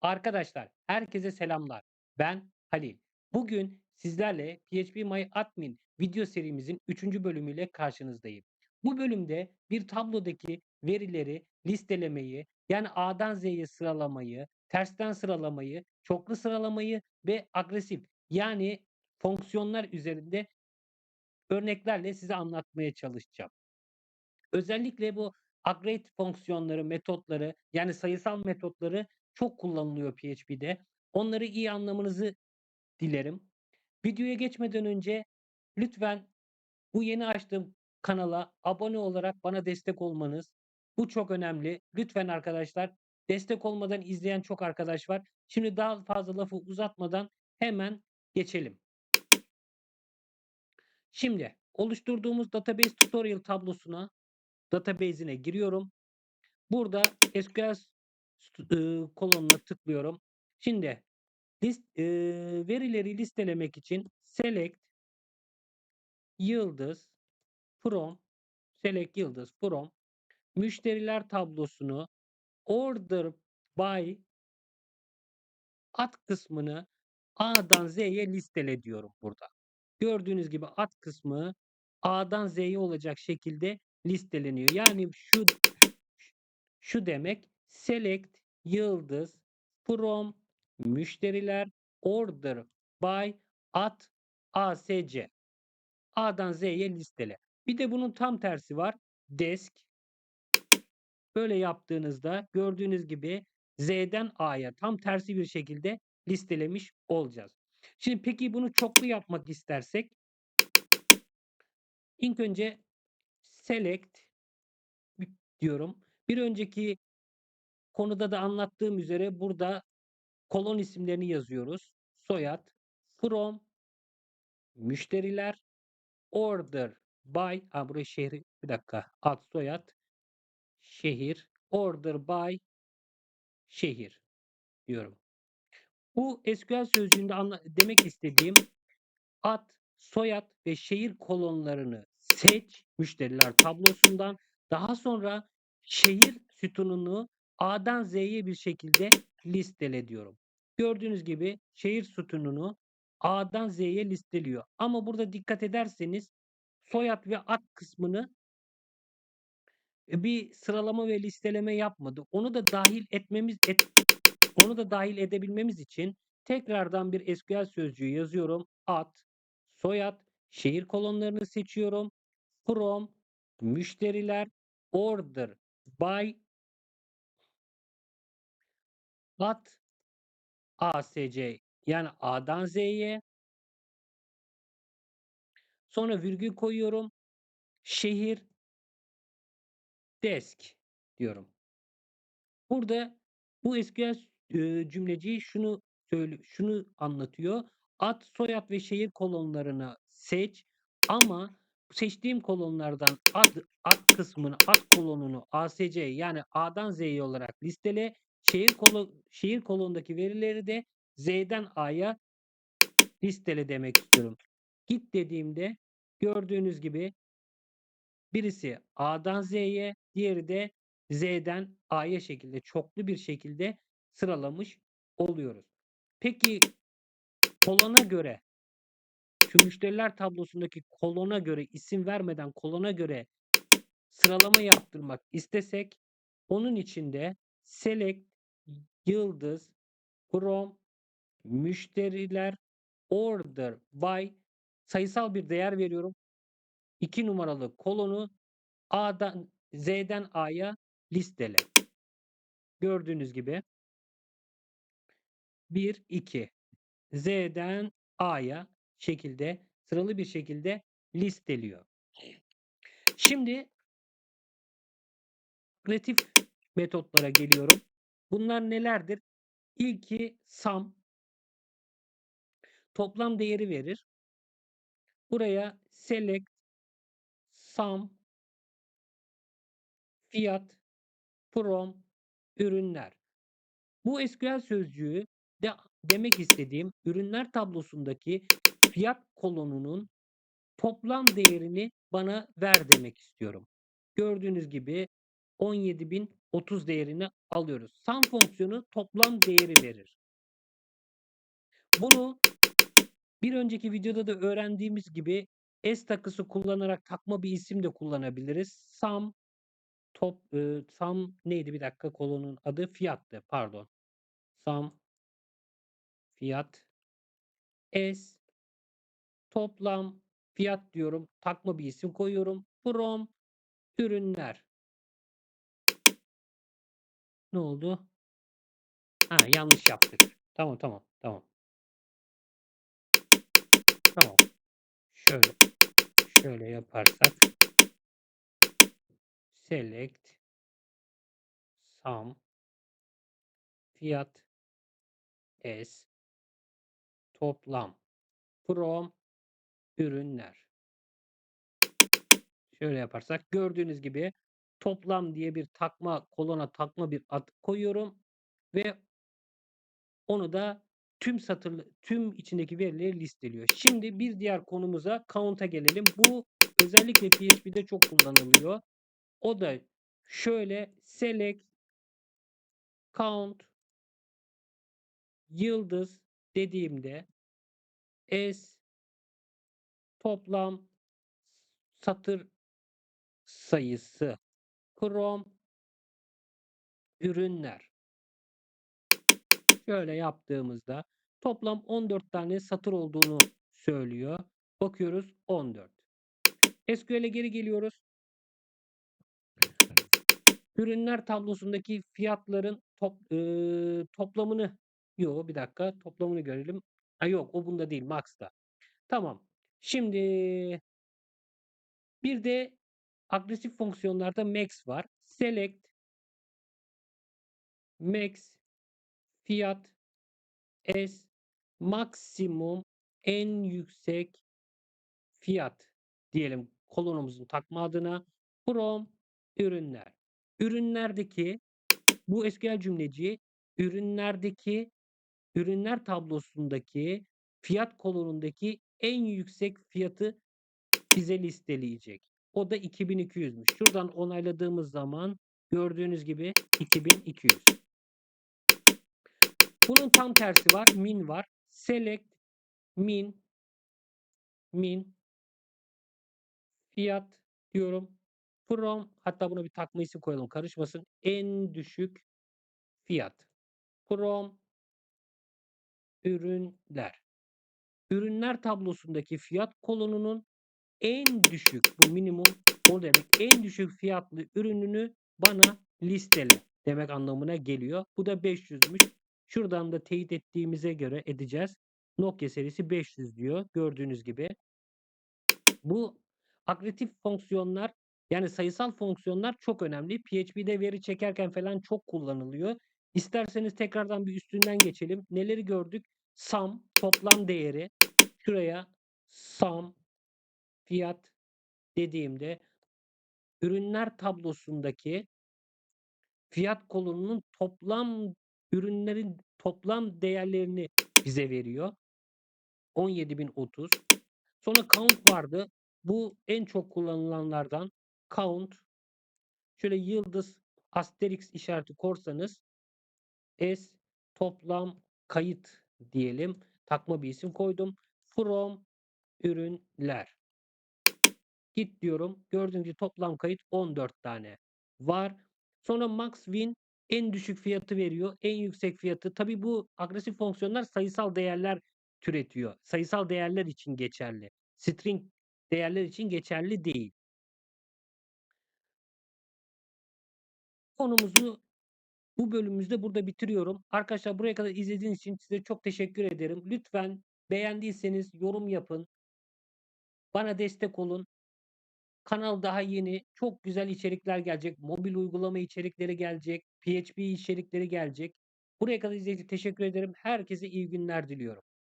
Arkadaşlar, herkese selamlar. Ben Halil. Bugün sizlerle PHP video serimizin 3. bölümüyle karşınızdayım. Bu bölümde bir tablodaki verileri listelemeyi, yani A'dan Z'ye sıralamayı, tersten sıralamayı, çoklu sıralamayı ve agresif yani fonksiyonlar üzerinde örneklerle size anlatmaya çalışacağım. Özellikle bu agregat fonksiyonları, metotları yani sayısal metotları çok kullanılıyor PHP'de. Onları iyi anlamanızı dilerim. Videoya geçmeden önce lütfen bu yeni açtığım kanala abone olarak bana destek olmanız bu çok önemli. Lütfen arkadaşlar destek olmadan izleyen çok arkadaş var. Şimdi daha fazla lafı uzatmadan hemen geçelim. Şimdi oluşturduğumuz database tutorial tablosuna database'ine giriyorum. Burada SQL ıı, kolonuna tıklıyorum. Şimdi list, e, verileri listelemek için select yıldız from select yıldız from müşteriler tablosunu order by at kısmını A'dan Z'ye listele diyorum burada. Gördüğünüz gibi at kısmı A'dan Z'ye olacak şekilde listeleniyor. Yani şu şu demek select yıldız from müşteriler order by at ASC. A'dan Z'ye listele. Bir de bunun tam tersi var. Desk. Böyle yaptığınızda gördüğünüz gibi Z'den A'ya tam tersi bir şekilde listelemiş olacağız. Şimdi peki bunu çoklu yapmak istersek ilk önce select diyorum. Bir önceki konuda da anlattığım üzere burada kolon isimlerini yazıyoruz. Soyad, from, müşteriler, order, by, ha buraya şehri, bir dakika, ad, soyad, şehir, order by, şehir diyorum. Bu SQL sözcüğünde demek istediğim ad, soyad ve şehir kolonlarını seç müşteriler tablosundan. Daha sonra şehir sütununu A'dan Z'ye bir şekilde listele diyorum. Gördüğünüz gibi şehir sütununu A'dan Z'ye listeliyor. Ama burada dikkat ederseniz soyad ve ad kısmını e, bir sıralama ve listeleme yapmadı. Onu da dahil etmemiz et, onu da dahil edebilmemiz için tekrardan bir SQL sözcüğü yazıyorum. Ad, soyad, şehir kolonlarını seçiyorum. From, müşteriler, order, by, at, ASC yani A'dan Z'ye. Sonra virgül koyuyorum. Şehir desk diyorum. Burada bu SQL e, cümleciği şunu söyle şunu anlatıyor. Ad, soyad ve şehir kolonlarını seç ama seçtiğim kolonlardan ad, ad kısmını, ad kolonunu ASC yani A'dan Z'ye olarak listele. Şehir kolon şehir kolonundaki verileri de Z'den A'ya listele demek istiyorum. Git dediğimde gördüğünüz gibi birisi A'dan Z'ye, diğeri de Z'den A'ya şekilde çoklu bir şekilde sıralamış oluyoruz. Peki kolona göre şu müşteriler tablosundaki kolona göre isim vermeden kolona göre sıralama yaptırmak istesek onun içinde select yıldız from müşteriler order by sayısal bir değer veriyorum. 2 numaralı kolonu A'dan Z'den A'ya listele. Gördüğünüz gibi 1 2 Z'den A'ya şekilde sıralı bir şekilde listeliyor. Şimdi kreatif metotlara geliyorum. Bunlar nelerdir? İlki sum toplam değeri verir. Buraya select sum fiyat from ürünler. Bu SQL sözcüğü de demek istediğim ürünler tablosundaki fiyat kolonunun toplam değerini bana ver demek istiyorum. Gördüğünüz gibi 17.000 30 değerini alıyoruz. Sum fonksiyonu toplam değeri verir. Bunu bir önceki videoda da öğrendiğimiz gibi S takısı kullanarak takma bir isim de kullanabiliriz. Sum top e, sum neydi bir dakika kolonun adı fiyattı pardon. Sum fiyat S toplam fiyat diyorum. Takma bir isim koyuyorum. From ürünler. Ne oldu? Ha yanlış yaptık. Tamam tamam tamam. Tamam. Şöyle şöyle yaparsak select sum fiyat s toplam from ürünler. Şöyle yaparsak gördüğünüz gibi toplam diye bir takma kolona takma bir ad koyuyorum ve onu da tüm satır tüm içindeki verileri listeliyor. Şimdi bir diğer konumuza count'a gelelim. Bu özellikle PHP'de çok kullanılıyor. O da şöyle select count yıldız dediğimde s toplam satır sayısı Chrome ürünler şöyle yaptığımızda toplam 14 tane satır olduğunu söylüyor. Bakıyoruz 14. SQL'e geri geliyoruz. Ürünler tablosundaki fiyatların top, e, toplamını yok bir dakika toplamını görelim. Ha yok o bunda değil Max'ta. Tamam. Şimdi bir de agresif fonksiyonlarda max var. Select max fiyat s maksimum en yüksek fiyat diyelim kolonumuzun takma adına from ürünler. Ürünlerdeki bu SQL cümleci ürünlerdeki ürünler tablosundaki fiyat kolonundaki en yüksek fiyatı bize listeleyecek. O da 2200'müş. Şuradan onayladığımız zaman gördüğünüz gibi 2200. Bunun tam tersi var. Min var. Select min min fiyat diyorum. From hatta buna bir takma isim koyalım karışmasın. En düşük fiyat. From ürünler. Ürünler tablosundaki fiyat kolonunun en düşük bu minimum o demek en düşük fiyatlı ürününü bana listele demek anlamına geliyor. Bu da 500'müş. Şuradan da teyit ettiğimize göre edeceğiz. Nokia serisi 500 diyor. Gördüğünüz gibi. Bu agresif fonksiyonlar yani sayısal fonksiyonlar çok önemli. PHP'de veri çekerken falan çok kullanılıyor. İsterseniz tekrardan bir üstünden geçelim. Neleri gördük? Sum toplam değeri. Şuraya sum fiyat dediğimde ürünler tablosundaki fiyat kolonunun toplam ürünlerin toplam değerlerini bize veriyor. 17.030. Sonra count vardı. Bu en çok kullanılanlardan. Count. Şöyle yıldız asterix işareti korsanız S toplam kayıt diyelim. Takma bir isim koydum. From ürünler. Git diyorum. Gördüğünüz gibi toplam kayıt 14 tane var. Sonra max win en düşük fiyatı veriyor. En yüksek fiyatı. Tabi bu agresif fonksiyonlar sayısal değerler türetiyor. Sayısal değerler için geçerli. String değerler için geçerli değil. Konumuzu bu bölümümüzde burada bitiriyorum. Arkadaşlar buraya kadar izlediğiniz için size çok teşekkür ederim. Lütfen beğendiyseniz yorum yapın. Bana destek olun. Kanal daha yeni. Çok güzel içerikler gelecek. Mobil uygulama içerikleri gelecek. PHP içerikleri gelecek. Buraya kadar izlediğiniz teşekkür ederim. Herkese iyi günler diliyorum.